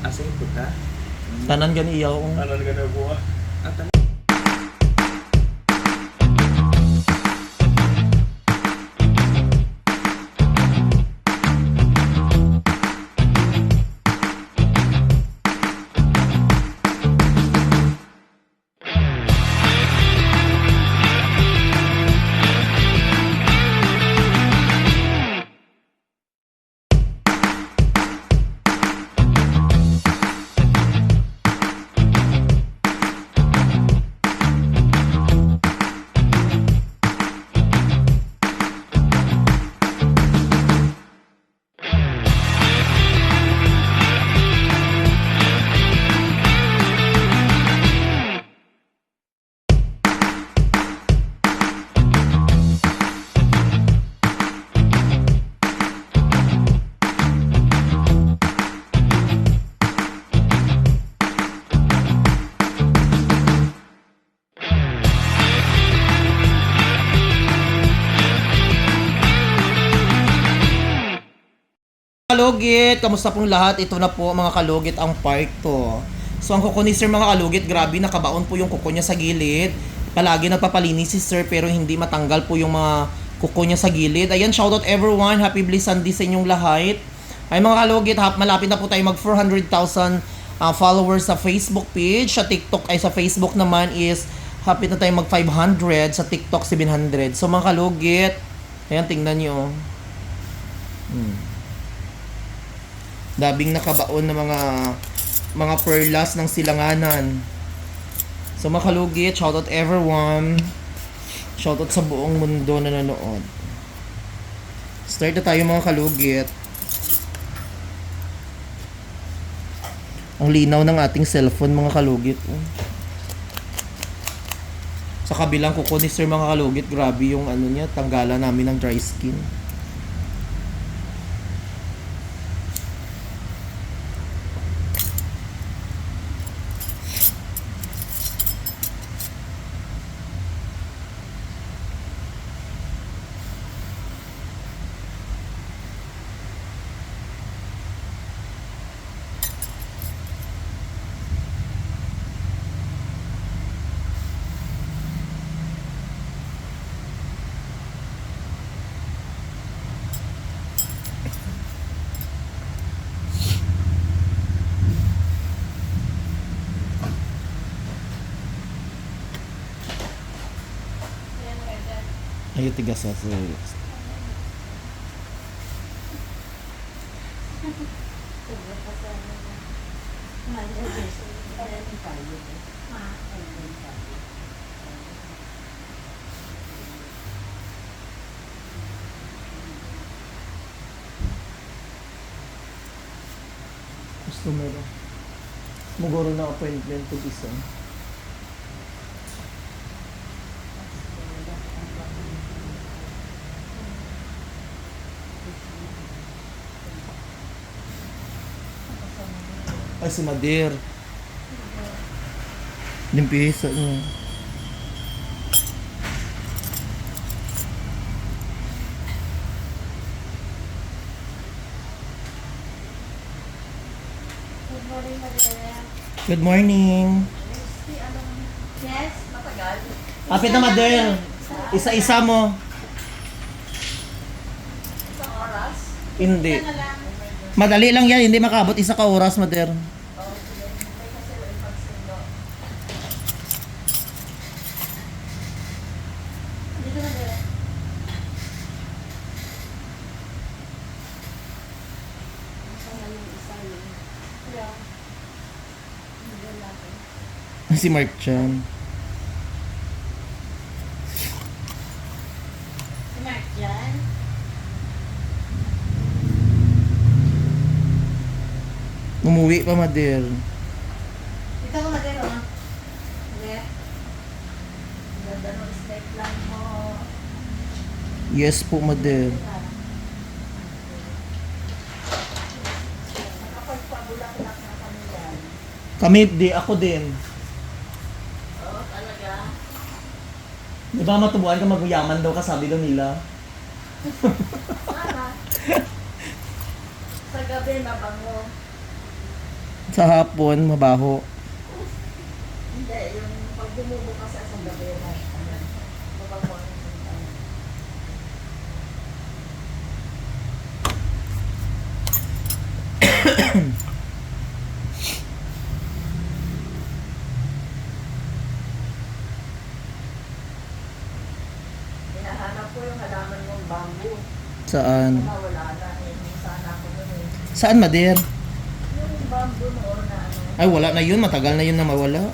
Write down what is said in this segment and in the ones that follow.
Asa yung puta? Tanan gani iyaw. Ano ka na buha? At ano? Kalugit, kamusta pong lahat? Ito na po mga kalugit ang part to. So ang kuko ni sir mga kalugit, grabe nakabaon po yung kuko niya sa gilid. Palagi nagpapalinis si sir pero hindi matanggal po yung mga kuko niya sa gilid. Ayan, shoutout everyone. Happy Bliss Sunday sa inyong lahat. Ay mga kalugit, hap, malapit na po tayo mag 400,000 uh, followers sa Facebook page. Sa TikTok ay sa Facebook naman is hapit na tayo mag 500. Sa TikTok 700. So mga kalugit, ayan tingnan nyo. Hmm. Dabing nakabaon na mga mga perlas ng silanganan. So mga kalugit, shoutout everyone. Shoutout sa buong mundo na nanood. Start na tayo mga kalugit. Ang linaw ng ating cellphone mga kalugit. Sa kabilang kuko ni Sir mga kalugit, grabe yung ano niya, tanggalan namin ng dry skin. Ayo tiga sa sa- customer. Muguro na appointment to isa. Ay, si Madir. Limpisa niya. Good morning. Yes, matagal. Kapit na Madir. Isa-isa mo. Isang oras. Hindi. Madali lang yan. Hindi makabot isa ka oras, Madir. May kasi ulit pagsundo. Dito na dire. Isa na yung isa yun. Kaya, hindi natin. Si Mark Chan. Si Mark dyan. Umuwi pa, Madir. Dito ko matero, ha? Okay. Ganda ng snake lang mo. Yes po, na kami di, ako din. Oo, talaga. Di ba matubuan ka magyaman daw ka, sabi daw nila. Sa gabi, mabango. Sa hapon, mabaho. Hindi, yung pag bumubukas sa gabi na, ano, mabago ang sintahan. Hinahanap ko yung halaman mong bamboo. Saan? Wala, wala na. Eh, yung sana ako nun eh. Saan, Mader? Ay, wala na yun. Matagal na yun na mawala.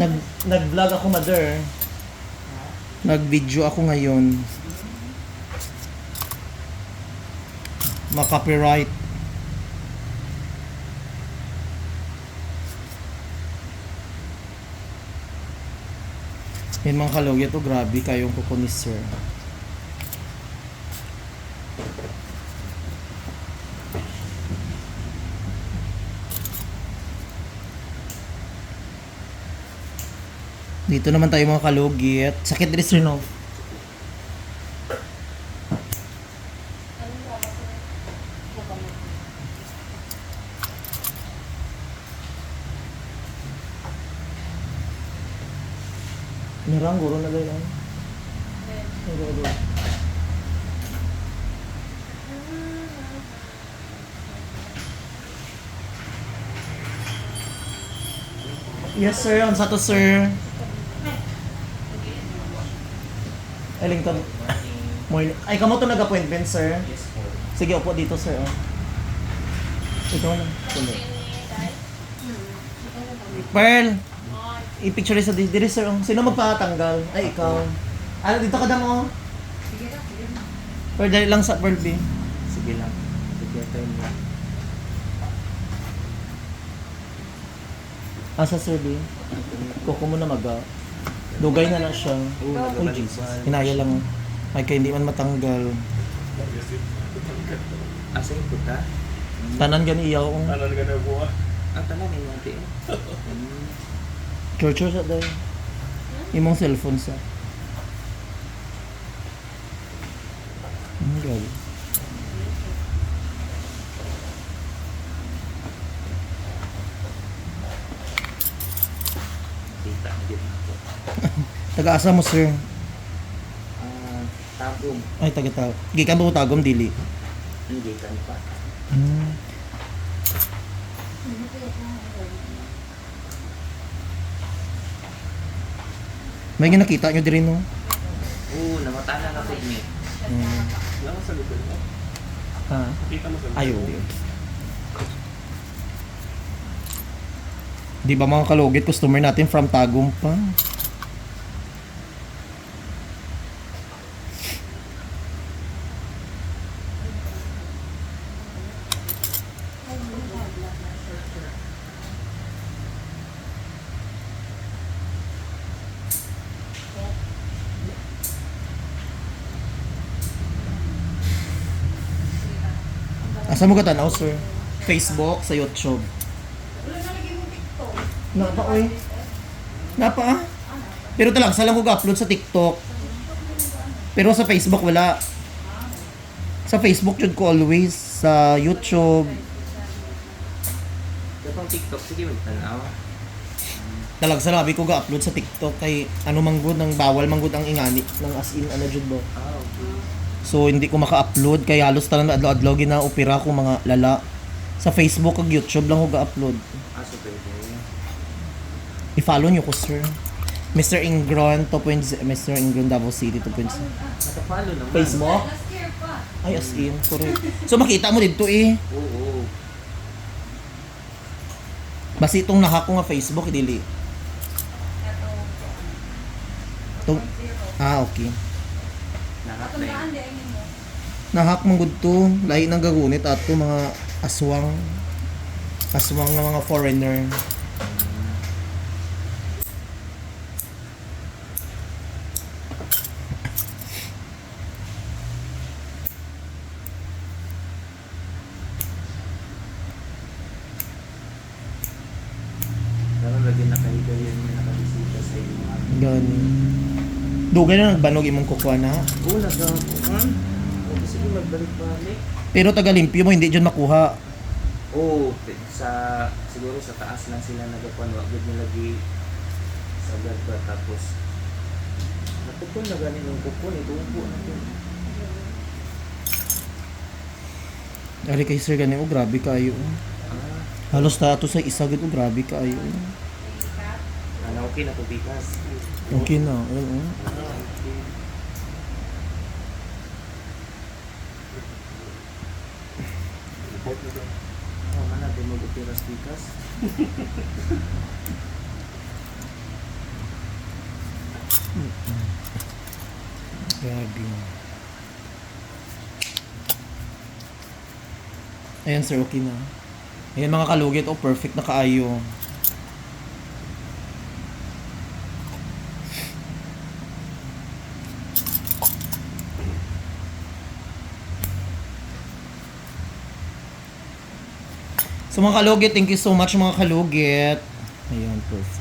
Nag, nag-vlog ako, Mother. Nag-video ako ngayon. Ma-copyright. Yan mga kalog, ito grabe kayong kuko ni sir. Dito naman tayo mga kalugit. Sakit din sir no? Nirang guro na dahil ay. Guro, guro. Yes sir, on sa to sir. Ellington. Morning. Ay, kamo to nag-appointment, sir? Yes po. Sige, upo dito, sir. Oh. Ikaw lang. Tuloy. Pearl! I-picture sa di- diri, sir. oh. Sino magpatanggal? Ay, ikaw. Ano, dito ka damo. Sige na, sige na. Pearl, dali lang sa Pearl B. Sige lang. Sige, time lang. Asa, sir B? Kuko mo na mag. Dugay na na siya. Oo, Oh, Jesus. Hinaya lang. Ay, kaya hindi man matanggal. Asa yung puta? Tanan gani iyaw. Tanan ka na buha. Ang tanan yung. Hmm. Church sa day. Imong cellphone sa. Ang gal. Kita, hindi na ako. Taga-asa mo, sir? Ah, tabong. Ay, taga-tao. Gikan mo tagom dili. Hindi ka pa. Hmm. May ginakita nyo din no? Oo, namatanan ako ni. Hmm. Wala ka sa likod mo. Ha? Kita mo sa likod Ayaw. mo. Di ba mga kalugit, customer natin from Tagum pa? Asa mo ka tanaw, sir? Facebook, sa YouTube. Napa, oy. Napa, ah. Pero talaga, sa lang ko upload sa TikTok. Pero sa Facebook, wala. Sa Facebook, yun ko always. Sa YouTube. Kapag TikTok, sige magtanaw. Talaga, sa labi ko ga-upload sa TikTok. Kay ano manggod, ng bawal manggod ang ingani. Ng as in, ano jud ba. Ah, okay. So, hindi ko maka-upload. Kaya halos talaga adlaw-adlaw gina-opera ko mga lala. Sa Facebook ug YouTube lang ko ga-upload. Ah, so pwede. I-follow niyo ko, sir. Mr. Ingron 2.0 Mr. Ingron Davao City 2.0 Nakapalo naman. Year pa. Ay, as in, correct. So makita mo dito eh. Oo. Basi itong nahak ko nga Facebook, dili. Ito. Itong, ah, okay. Na yun. Ayun mo. Nahak man gud to. Lahi ng gagunit ato mga aswang. Aswang nga mga foreigner. Lalo lagi nakahiga yun yung nakabisita sa iyo. Gani. Dugay na nagbanog imong kukuha na. Oo, nagapuan. Oo, sige magbalik-balik. Pero taga limpyo mo hindi dyan makuha. Oo, pe- sa siguro sa taas lang sila nagapuan. Wag yun lagi sa ba tapos Napukon na ganin yung kukon, itubo na yun. Ari kay sir gani oh, grabe kayo. Ah, Halos ta ato sa isa gid oh, grabe kayo. Ano okay na tubikas. Okay na. Ayun, oh. Oh, mana din mo utiras bikas. Grabe. Ayan sir, okay na. Ayan mga kalugit, oh perfect na kaayo. So mga kalugit, thank you so much mga kalugit. Ayan, perfect.